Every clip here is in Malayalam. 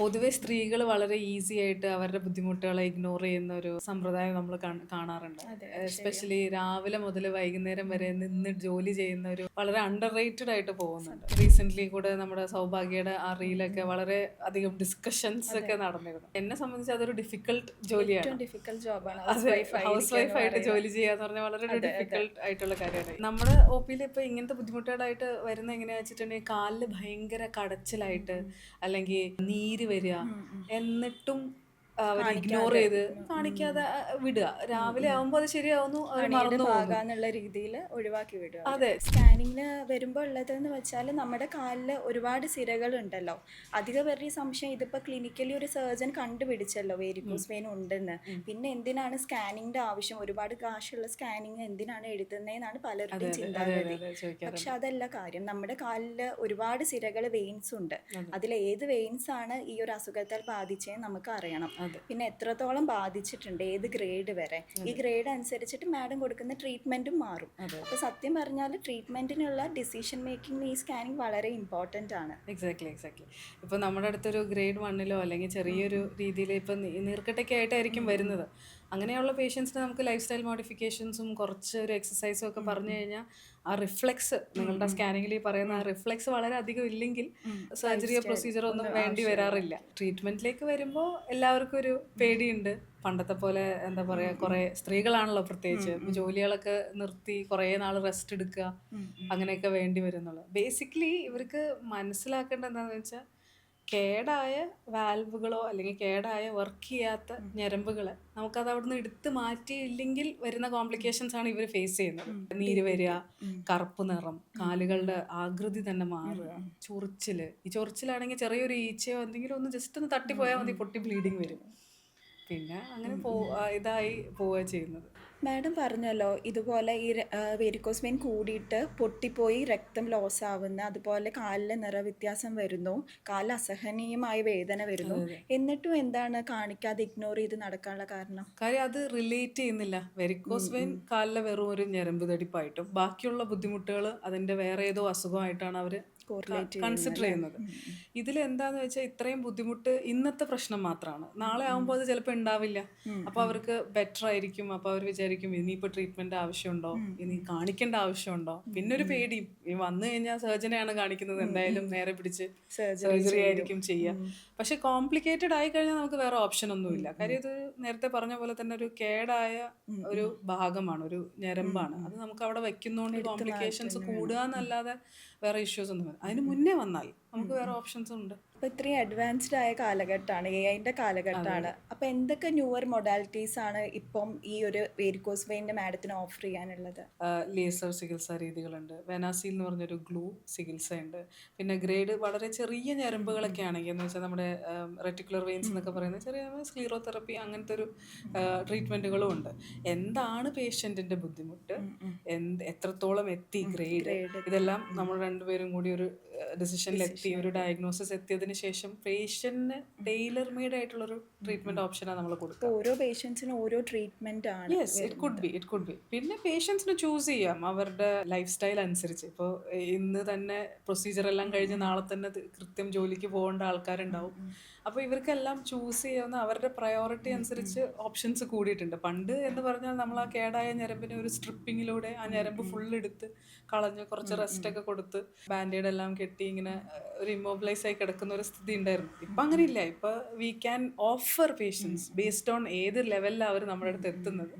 പൊതുവെ സ്ത്രീകൾ വളരെ ഈസി ആയിട്ട് അവരുടെ ബുദ്ധിമുട്ടുകളെ ഇഗ്നോർ ചെയ്യുന്ന ഒരു സമ്പ്രദായം നമ്മൾ കാണാറുണ്ട്. എസ്പെഷ്യലി രാവിലെ മുതൽ വൈകുന്നേരം വരെ നിന്ന് ജോലി ചെയ്യുന്ന ഒരു വളരെ അണ്ടർ റേറ്റഡ് ആയിട്ട് പോകുന്നുണ്ട്. റീസെന്റ് കൂടെ നമ്മുടെ സൗഭാഗ്യയുടെ ആ റീലൊക്കെ വളരെ അധികം ഡിസ്കഷൻസ് ഒക്കെ നടന്നിരുന്നു. എന്നെ സംബന്ധിച്ച് അതൊരു ഡിഫിക്കൽട്ട് ജോലിയാണ്. ഏറ്റവും ഡിഫിക്കൽട്ട് ജോബാണ് ഹൗസ് വൈഫ് ആയിട്ട് ജോലി ചെയ്യാന്ന് പറഞ്ഞാൽ വളരെ ഡിഫിക്കൽട്ട് ആയിട്ടുള്ള കാര്യമാണ്. നമ്മുടെ ഒ പിയിൽ ഇപ്പൊ ഇങ്ങനത്തെ ബുദ്ധിമുട്ടുകളായിട്ട് വരുന്ന എങ്ങനെയാ വെച്ചിട്ടുണ്ടെങ്കിൽ കാലിൽ ഭയങ്കര കടച്ചിലായിട്ട് അല്ലെങ്കിൽ നീര് വരിക. എന്നിട്ടും അവർ ഇഗ്നോർ ചെയ്ത് കാണിക്കാതെ വിടുക. രാവിലെ ആവുമ്പോ അത് ശരിയാവുന്നു പോകുന്നു. രീതിയിൽ ഒഴിവാക്കി വിടുക. അതെ. സ്കാനിങ്ങിന് വരുമ്പോൾ ഉള്ളതെന്ന് വെച്ചാൽ നമ്മുടെ കാലിൽ ഒരുപാട് സിരകൾ ഉണ്ടല്ലോ അധിക പേരുടെ സംശയം ഇതിപ്പോ ക്ലിനിക്കലി ഒരു സർജൻ കണ്ടുപിടിച്ചല്ലോ വേരിക്കോസ് വെയിൻ ഉണ്ടെന്ന്. പിന്നെ എന്തിനാണ് സ്കാനിങ്ങിന്റെ ആവശ്യം? ഒരുപാട് കാശുള്ള സ്കാനിങ് എന്തിനാണ് എഴുതുന്നതെന്നാണ് പലരുടെയും ചിന്താഗതി. പക്ഷെ അതല്ല കാര്യം. നമ്മുടെ കാലിൽ ഒരുപാട് സിരകൾ വെയിൻസ് ഉണ്ട്. അതിൽ ഏത് വെയിൻസ് ആണ് ഈ ഒരു അസുഖത്താൽ ബാധിച്ചതെന്ന് നമുക്ക് അറിയണം. പിന്നെ എത്രത്തോളം ബാധിച്ചിട്ടുണ്ട് ഏത് ഗ്രേഡ് വരെ. ഈ ഗ്രേഡ് അനുസരിച്ചിട്ട് മാഡം കൊടുക്കുന്ന ട്രീറ്റ്മെന്റും മാറും. അപ്പൊ സത്യം പറഞ്ഞാൽ ട്രീറ്റ്മെന്റിനുള്ള ഡിസിഷൻ മേക്കിംഗ് ഈ സ്കാനിങ് വളരെ ഇമ്പോർട്ടന്റ് ആണ്. എക്സാക്ട്ലി എക്സാക്ട്ലി ഇപ്പൊ നമ്മുടെ അടുത്തൊരു ഗ്രേഡ് വണ്ണിലോ അല്ലെങ്കിൽ ചെറിയൊരു രീതിയിൽ ഇപ്പൊ നീർക്കട്ടൊക്കെ ആയിട്ടായിരിക്കും വരുന്നത്. അങ്ങനെയുള്ള പേഷ്യൻസിന് നമുക്ക് ലൈഫ് സ്റ്റൈൽ മോഡിഫിക്കേഷൻസും കുറച്ച് ഒരു എക്സസൈസും ഒക്കെ പറഞ്ഞു കഴിഞ്ഞാൽ ആ റിഫ്ലെക്സ് നിങ്ങളുടെ സ്കാനിങ്ങിൽ പറയുന്ന ആ റിഫ്ലെക്സ് വളരെ അധികം ഇല്ലെങ്കിൽ സർജറിയോ പ്രൊസീജിയറോ ഒന്നും വേണ്ടി വരാറില്ല. ട്രീറ്റ്മെന്റിലേക്ക് വരുമ്പോൾ എല്ലാവർക്കും ഒരു പേടിയുണ്ട്. പണ്ടത്തെ പോലെ എന്താ പറയാ കുറെ സ്ത്രീകളാണല്ലോ പ്രത്യേകിച്ച്. ജോലികളൊക്കെ നിർത്തി കുറെ നാൾ റെസ്റ്റ് എടുക്കുക അങ്ങനെയൊക്കെ വേണ്ടി വരുന്നുള്ളു. ബേസിക്കലി ഇവർക്ക് മനസ്സിലാക്കേണ്ടത് എന്താണെന്ന് വെച്ചാൽ കേടായ വാൽവുകളോ അല്ലെങ്കിൽ കേടായ വർക്ക് ചെയ്യാത്ത ഞരമ്പുകളെ നമുക്കത് അവിടുന്ന് എടുത്ത് മാറ്റിയില്ലെങ്കിൽ വരുന്ന കോംപ്ലിക്കേഷൻസ് ആണ് ഇവർ ഫേസ് ചെയ്യുന്നത്. നീര് വരിക കറുപ്പ് നിറം കാലുകളുടെ ആകൃതി തന്നെ മാറുക ചൊറിച്ചിൽ. ഈ ചൊറിച്ചിലാണെങ്കിൽ ചെറിയൊരു ഈച്ചയോ എന്തെങ്കിലും ഒന്ന് ജസ്റ്റ് ഒന്ന് തട്ടിപ്പോയാൽ മതി പൊട്ടി ബ്ലീഡിങ് വരും. പിന്നെ അങ്ങനെ പോ ഇതായി പോവുക ചെയ്യുന്നത്. മാഡം പറഞ്ഞല്ലോ ഇതുപോലെ ഈ വെരിക്കോസ് വെയിൻ കൂടിയിട്ട് പൊട്ടിപ്പോയി രക്തം ലോസ് ആവുന്ന അതുപോലെ കാലിലെ നിറവ്യത്യാസം വരുന്നു കാലിൽ അസഹനീയമായ വേദന വരുന്നു. എന്നിട്ടും എന്താണ് കാണിക്കാതെ ഇഗ്നോർ ചെയ്ത് നടക്കാനുള്ള കാരണം? കാര്യം അത് റിലേറ്റ് ചെയ്യുന്നില്ല. വെരിക്കോസ് വെയിൻ കാലിലെ വെറും ഒരു ഞരമ്പ് തടിപ്പായിട്ടും. ബാക്കിയുള്ള ബുദ്ധിമുട്ടുകൾ അതിന്റെ വേറെ ഏതോ അസുഖമായിട്ടാണ് അവർ കൺസിഡർ ചെയ്യുന്നത്. ഇതിൽ എന്താന്ന് വെച്ചാൽ ഇത്രയും ബുദ്ധിമുട്ട് ഇന്നത്തെ പ്രശ്നം മാത്രമാണ് നാളെ ആകുമ്പോൾ അത് ചിലപ്പോൾ ഉണ്ടാവില്ല അപ്പൊ അവർക്ക് ബെറ്റർ ആയിരിക്കും. അപ്പൊ അവർ വിചാരിക്കും ഇനിയിപ്പോ ട്രീറ്റ്മെന്റ് ആവശ്യമുണ്ടോ? ഇനി കാണിക്കേണ്ട ആവശ്യമുണ്ടോ? പിന്നെ ഒരു പേടി. വന്നു കഴിഞ്ഞാൽ സർജനെയാണ് കാണിക്കുന്നത്. എന്തായാലും നേരെ പിടിച്ച് സർജറി ആയിരിക്കും ചെയ്യുക പക്ഷെ കോംപ്ലിക്കേറ്റഡ് ആയി കഴിഞ്ഞാൽ നമുക്ക് വേറെ ഓപ്ഷൻ ഒന്നുമില്ല കാര്യം ഇത് നേരത്തെ പറഞ്ഞ പോലെ തന്നെ ഒരു കേടായ ഒരു ഭാഗമാണ് ഒരു ഞരമ്പാണ്. അത് നമുക്ക് അവിടെ വെക്കുന്നോണ്ട് കോംപ്ലിക്കേഷൻസ് കൂടുക എന്നല്ലാതെ വേറെ ഇഷ്യൂസ് ഒന്നും. അതിന് മുന്നേ വന്നാൽ നമുക്ക് വേറെ ഓപ്ഷൻസ് ഉണ്ട്. അപ്പൊ ഇത്രയും അഡ്വാൻസ്ഡ് ആയ കാലഘട്ടമാണ് എ ഐന്റെ കാലഘട്ടമാണ്. അപ്പൊ എന്തൊക്കെ ന്യൂവർ മൊഡാലിറ്റീസ് ആണ് ഇപ്പം ഈ ഒരു വേരിക്കോസ് വെയിന്റെ മാഡത്തിന് ഓഫർ ചെയ്യാനുള്ളത്? ലേസർ ചികിത്സാ രീതികളുണ്ട്. വെനാസിൽ എന്ന് പറഞ്ഞൊരു ഗ്ലൂ ചികിത്സയുണ്ട്. പിന്നെ ഗ്രേഡ് വളരെ ചെറിയ ഞരമ്പുകളൊക്കെ ആണെങ്കിൽ എന്ന് വെച്ചാൽ നമ്മുടെ റെറ്റിക്കുലർ വെയിൻസ് എന്നൊക്കെ പറയുന്ന ചെറിയ സ്ക്ലീറോതെറപ്പി അങ്ങനത്തെ ഒരു ട്രീറ്റ്മെന്റുകളും ഉണ്ട്. എന്താണ് പേഷ്യന്റിന്റെ ബുദ്ധിമുട്ട്? എന്ത് എത്രത്തോളം എത്തി ഗ്രേഡ് ഇതെല്ലാം നമ്മൾ രണ്ടുപേരും കൂടി ഒരു ഡിസിഷനിൽ എത്തി ഒരു ഡയഗ്നോസിസ് എത്തിയതിന് ശേഷം പേഷ്യന്റിന് ടൈലർ മെയ്ഡ് ആയിട്ടുള്ള ഒരു ട്രീറ്റ്മെന്റ് ഓപ്ഷനാണ് നമ്മൾ കൊടുക്കുക ഓരോ പേഷ്യൻസിനും ഓരോ ട്രീറ്റ്മെന്റ് ആണ് yes it could be it could be പിന്നെ പേഷ്യൻസിന് ചൂസ് ചെയ്യാം അവരുടെ ലൈഫ് സ്റ്റൈൽ അനുസരിച്ച്. ഇപ്പോൾ ഇന്ന് തന്നെ പ്രൊസീജിയർ എല്ലാം കഴിഞ്ഞ് നാളെ തന്നെ കൃത്യം ജോലിക്ക് പോകേണ്ട ആൾക്കാരുണ്ടാവും. അപ്പോൾ ഇവർക്കെല്ലാം ചൂസ് ചെയ്യാവുന്ന അവരുടെ പ്രയോറിറ്റി അനുസരിച്ച് ഓപ്ഷൻസ് കൂടിയിട്ടുണ്ട്. പണ്ട് എന്ന് പറഞ്ഞാൽ നമ്മൾ ആ കേടായ ഞരമ്പിനെ ഒരു സ്ട്രിപ്പിങ്ങിലൂടെ ആ ഞരമ്പ് ഫുൾ എടുത്ത് കളഞ്ഞ് കുറച്ച് റെസ്റ്റ് ഒക്കെ കൊടുത്ത് ബാൻഡേഡ് എല്ലാം കെട്ടി ഇങ്ങനെ ഒരു ഇമ്മോബിലൈസ് ആയി കിടക്കുന്ന ഒരു സ്ഥിതി ഉണ്ടായിരുന്നു. ഇപ്പം അങ്ങനെ ഇല്ല ഇപ്പം we can offer patients based on ഏത് ലെവലിലാണ് അവർ നമ്മുടെ അടുത്ത് എത്തുന്നത്.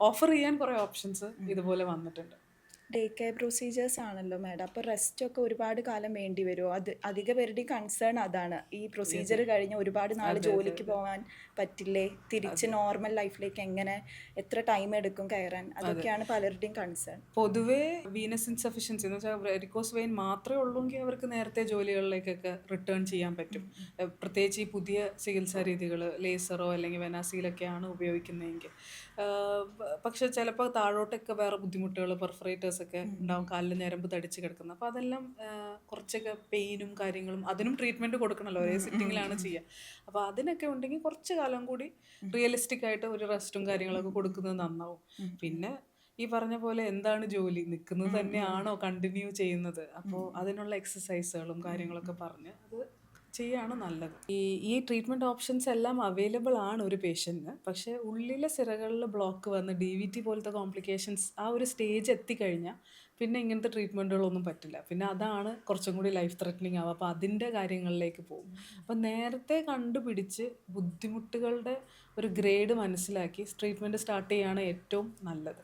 ഓഫർ ചെയ്യാൻ കുറേ ഓപ്ഷൻസ് ഇതുപോലെ വന്നിട്ടുണ്ട്. ഡേ കെയർ പ്രൊസീജിയേഴ്സ് ആണല്ലോ മാഡം അപ്പോൾ റെസ്റ്റ് ഒക്കെ ഒരുപാട് കാലം വേണ്ടി വരുമോ അത് അധിക പേരുടെയും കൺസേൺ അതാണ്. ഈ പ്രൊസീജിയർ കഴിഞ്ഞ് ഒരുപാട് നാൾ ജോലിക്ക് പോകാൻ പറ്റില്ലേ? തിരിച്ച് നോർമൽ ലൈഫിലേക്ക് എങ്ങനെ എത്ര ടൈം എടുക്കും കയറാൻ? അതൊക്കെയാണ് പലരുടെയും കൺസേൺ പൊതുവേ വീനസ് ഇൻസഫിഷ്യൻസി എന്ന് വെച്ചാൽ വെരിക്കോസ് വെയിൻ മാത്രമേ ഉള്ളൂങ്കിൽ അവർക്ക് നേരത്തെ ജോലികളിലേക്കൊക്കെ റിട്ടേൺ ചെയ്യാൻ പറ്റും. പ്രത്യേകിച്ച് ഈ പുതിയ ചികിത്സാ രീതികൾ ലേസറോ അല്ലെങ്കിൽ വെനാസിയിലൊക്കെയാണ് ഉപയോഗിക്കുന്നതെങ്കിൽ. പക്ഷെ ചിലപ്പോൾ താഴോട്ടൊക്കെ വേറെ ബുദ്ധിമുട്ടുകൾ പെർഫറേറ്റേഴ്സ് ഒക്കെ ഉണ്ടാവും. കാലിൽ ഞരമ്പ് തടിച്ച് കിടക്കുന്ന. അപ്പോൾ അതെല്ലാം കുറച്ചൊക്കെ പെയിനും കാര്യങ്ങളും അതിനും ട്രീറ്റ്മെന്റ് കൊടുക്കണമല്ലോ ഒരേ സിറ്റിങ്ങിലാണ് ചെയ്യുക അപ്പോൾ അതിനൊക്കെ ഉണ്ടെങ്കിൽ കുറച്ച് കാലം കൂടി റിയലിസ്റ്റിക് ആയിട്ട് ഒരു റെസ്റ്റും കാര്യങ്ങളൊക്കെ കൊടുക്കുന്നത് നന്നാവും. പിന്നെ ഈ പറഞ്ഞ പോലെ എന്താണ് ജോലി? നിൽക്കുന്നത് തന്നെയാണോ കണ്ടിന്യൂ ചെയ്യുന്നത്? അപ്പോൾ അതിനുള്ള എക്സസൈസുകളും കാര്യങ്ങളൊക്കെ പറഞ്ഞ് അത് ചെയ്യുകയാണ് നല്ലത്. ഈ ഈ ട്രീറ്റ്മെന്റ് ഓപ്ഷൻസ് എല്ലാം അവൈലബിൾ ആണ് ഒരു പേഷ്യന്റിന് പക്ഷെ ഉള്ളിലെ സിറകളിൽ ബ്ലോക്ക് വന്ന് ഡി വി ടി പോലത്തെ കോംപ്ലിക്കേഷൻസ് ആ ഒരു സ്റ്റേജ് എത്തിക്കഴിഞ്ഞാൽ പിന്നെ ഇങ്ങനത്തെ ട്രീറ്റ്മെന്റുകളൊന്നും പറ്റില്ല. പിന്നെ അതാണ് കുറച്ചും കൂടി ലൈഫ് ത്രെറ്റനിങ് ആവുക. അപ്പോൾ അതിന്റെ കാര്യങ്ങളിലേക്ക് പോകും. അപ്പോൾ നേരത്തെ കണ്ടുപിടിച്ച് ബുദ്ധിമുട്ടുകളുടെ ഒരു ഗ്രേഡ് മനസ്സിലാക്കി ട്രീറ്റ്മെന്റ് സ്റ്റാർട്ട് ചെയ്യുകയാണ് ഏറ്റവും നല്ലത്.